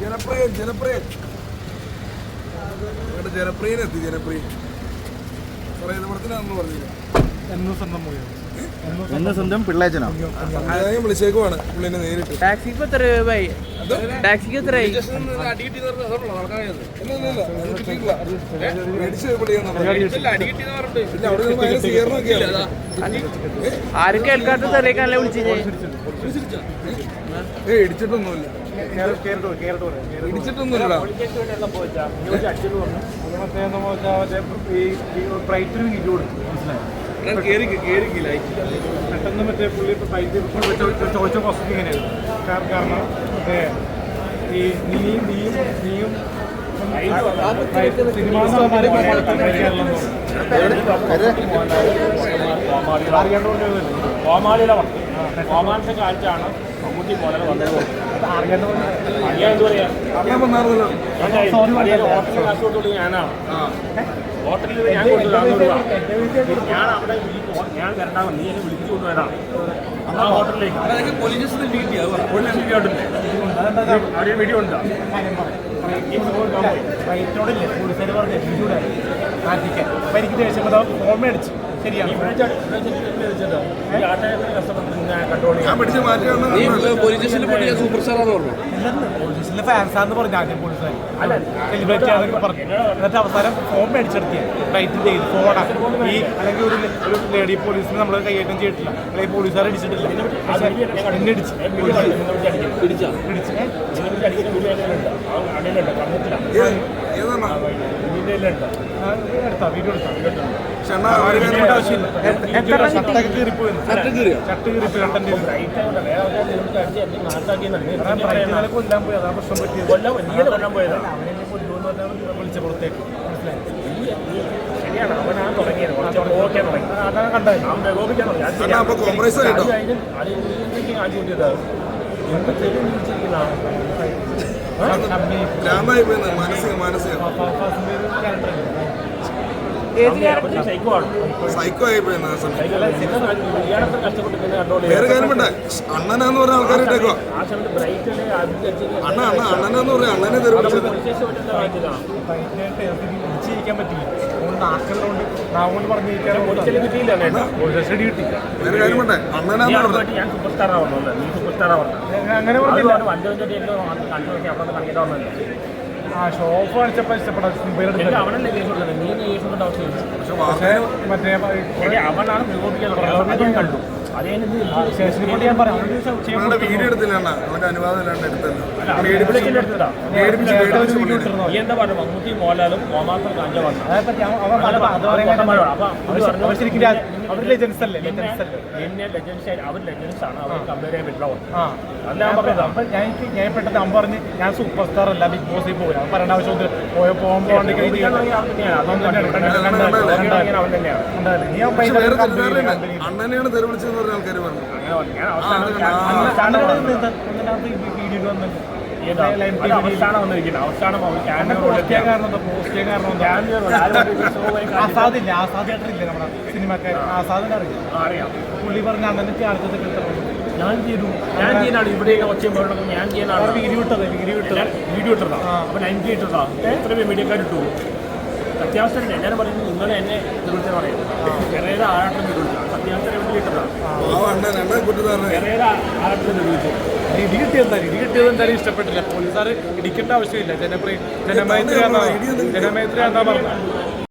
ജനപ്രിയൻ ജനപ്രിയൻ. ജനപ്രിയൻ എത്തി ജനപ്രിയൻ. പറയുന്ന പറഞ്ഞില്ല? എന്ന് സ്വന്തം പിള്ളേച്ചനോ വിളിച്ചേക്കുവാണ് പുള്ളിനെ നേരിട്ട് ടാക്സിക്ക് എത്ര രൂപയായി ടാക്സിക്ക് എത്രയായി ഇല്ല, കേൾക്കാത്ത ഇല്ല. അത് ഇടിച്ചിട്ടൊന്നുമില്ല പുള്ളിയാണ് പറഞ്ഞത്. പിന്നെ അവിടെ നിന്ന് പെട്ടെന്ന് മറ്റേ പുള്ളി ഇപ്പോൾ പൈപ്പ് ചോദിച്ച ക്വസ്റ്റ്യൻ ഇങ്ങനെയാണ് കാര- കാരണം മറ്റേ ഈ നീയും നീയും നീയും സിനിമാ നടന്മാരെ കേരളം കോമാളിയുടെ വർക്ക്. കോമാളിന്റെ കാലത്താണ് മമ്മൂട്ടി മോഡൽ വന്നത്. അറിയാൻ എന്ത് പറയാ? ഹോട്ടലിൽ കാശ് കൊടുത്തോളൂ ഞാനാണ്. ഹോട്ടലിൽ ഞാൻ കൊടുത്തു ഞാൻ അവിടെ ഞാൻ വരണ്ടാവും നീ എന്നെ വിളിച്ചു കൊണ്ടുവരാം ആ ഹോട്ടലിലേക്ക്. പോലീസ് ഉണ്ട് അവിടെ വീഡിയോ ഉണ്ടോ. റൈറ്റിനോടില്ലേ പോലീസുകാർ പറഞ്ഞ വീഡിയോ മാറ്റിക്കാൻ അപ്പൊ എനിക്ക് ദേഷ്യം ഫോൺ മേടിച്ചു. പിടിച്ച് പോലീസിലെ ഫാൻസാന്ന് പറഞ്ഞു. ആദ്യം പോലീസുകാർ സെലിബ്രിറ്റി ആണെന്നൊക്കെ പറഞ്ഞു. എന്നിട്ട് അവസാനം ഫോൺ മേടിച്ചെടുത്തിയ ഫ്ലൈറ്റിന്റെ ഫോണാണ് ഈ അല്ലെങ്കിൽ ഒരു ഒരു ലേഡി പോലീസിനെ നമ്മൾ കൈകാര്യം ചെയ്തിട്ടില്ല. അല്ലെങ്കിൽ പോലീസുകാർ അടിച്ചിട്ടില്ല എന്നെ ഇടിച്ച്. പിടിച്ചാ ഇടിച്ച്? കൊല്ലാൻ പോയി അതാണ് പ്രശ്നം പറ്റിയത് കൊല്ലം വലിയ കൊല്ലം പോയതാണ് അവനെ കൊല്ലുമെന്ന് പറഞ്ഞാൽ വിളിച്ച പുറത്തേക്ക് മനസ്സിലായി ശരിയാണ് അവനാണ് തുടങ്ങിയത് കുറച്ച് ഓക്കെ തുടങ്ങി അതാണ് കണ്ടത് അവൻ പ്രകോപിക്കാൻ തുടങ്ങി അത് ആയിട്ടോ അത് കഴിഞ്ഞ് അത് എന്തൊക്കെ കാണിച്ചു പോയെന്ന് മാനസിക മാനസിക. സൈക്കോ ആയി കഷ്ടപ്പെട്ടിട്ട് വേറെ കാര്യം വേണ്ട അണ്ണനാന്ന് പറഞ്ഞ ആൾക്കാർ ഇട്ടേക്കോ ആ സമയത്ത് ബ്രൈറ്റ് അണ്ണ അണ്ണ അണ്ണനാന്ന് പറഞ്ഞ അണ്ണനെ തെറി വിളിച്ചത്. പിടിച്ചിരിക്കാൻ പറ്റില്ല. അതുകൊണ്ട് നാക്കളുണ്ട് നാവുകൊണ്ട് പറഞ്ഞിരിക്കാൻ ഒരിക്കലും കിട്ടിയില്ല കേട്ടോ ഷെഡി കിട്ടി. വേറെ കാര്യമുണ്ട്. അണ്ണനാന്ന് പറഞ്ഞത് അങ്ങനെ ഷോപ്പ് കാണിച്ചപ്പോൾ ഇഷ്ടപ്പെടാം മറ്റേ അവനാണ് നിരൂപിക്കാൻ കണ്ടു. നിങ്ങളുടെ വീഡിയോ ലെജൻസ് അല്ലേ ലെജൻസ് അവർ ലെജൻസ് ആണ് അവർ ഞാൻ ഞാൻ പെട്ടെന്ന് അമ്പ പറഞ്ഞ് ഞാൻ സൂപ്പർ സ്റ്റാർ അല്ല ബിഗ് ബോസിൽ അവൻ പറയേണ്ട ആവശ്യം അണ്ണനെയാണ് തെറി വിളിച്ചതെന്ന് പറഞ്ഞ ആൾക്കാർ പറഞ്ഞു അവസാനം വന്നിരിക്കുന്നത്. അവസാനം കാരണം ആസാദ് നമ്മുടെ സിനിമക്കാരൻ ആസാദിനെ അറിയാം. പുള്ളി പറഞ്ഞ അണ്ണനക്ക് ആൾക്കാർ കിട്ടുന്നത് ഞാൻ ചെയ്തു ഞാൻ ചെയ്യാനാണ് ഇവിടെയൊക്കെ ഒച്ചയും ഞാൻ ചെയ്യാനാണ് വീഡിയോ ഇട്ടത് വീഡിയോ ഇട്ടത് വീഡിയോ ഇട്ടതാ ആ. നയൻ എനിക്ക് ഇട്ടതാ എത്ര പേര് മീഡിയക്കാർ ഇട്ടു. അത്യാവശ്യം എല്ലാവരും പറയുന്നത് നിങ്ങൾ എന്നെ വിളിച്ചാൽ പറയുന്നത് ചെറിയ ആഴാട്ടം വിളിച്ചു അത്യാവശ്യം എവിടെ ഇട്ടതാ ആ അണ്ണൻ അണ്ണൻ കുറ്റക്കാരനെ ചെറിയ ആഴത്തിൽ വിളിച്ചു ഇടി കിട്ടിയത് ഇടി കിട്ടിയത് എന്തായാലും ഇഷ്ടപ്പെട്ടില്ല. പോലീസാർ ഇടിക്കേണ്ട ആവശ്യമില്ല. ജനപ്രിയ ജനമൈത്രി ജനമൈത്രി എന്നാ പറഞ്ഞത്.